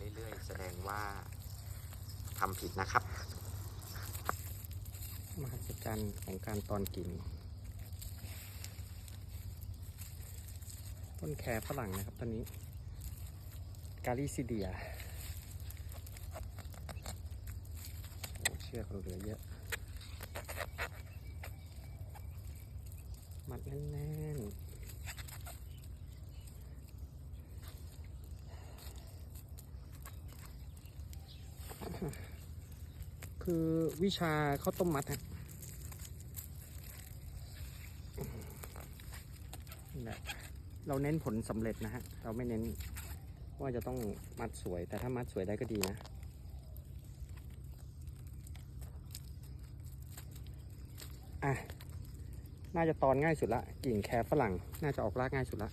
เรื่อยๆ แสดงว่าทำผิดนะครับ มหัศจรรย์ของการตอนกิ่งต้นแครฝรั่งนะครับต้นนี้ กาลิซิเดียโอ้เชือกเราเหลือเยอะ มัดแน่นๆ คือวิชาข้าวต้มมัดฮะนะเราเน้นผลสำเร็จนะฮะ เราไม่เน้นว่าจะต้องมัดสวย แต่ถ้ามัดสวยได้ก็ดีนะอะ น่าจะตอนง่ายสุดละ กิ่งแครฝรั่ง น่าจะออกรากง่ายสุดละ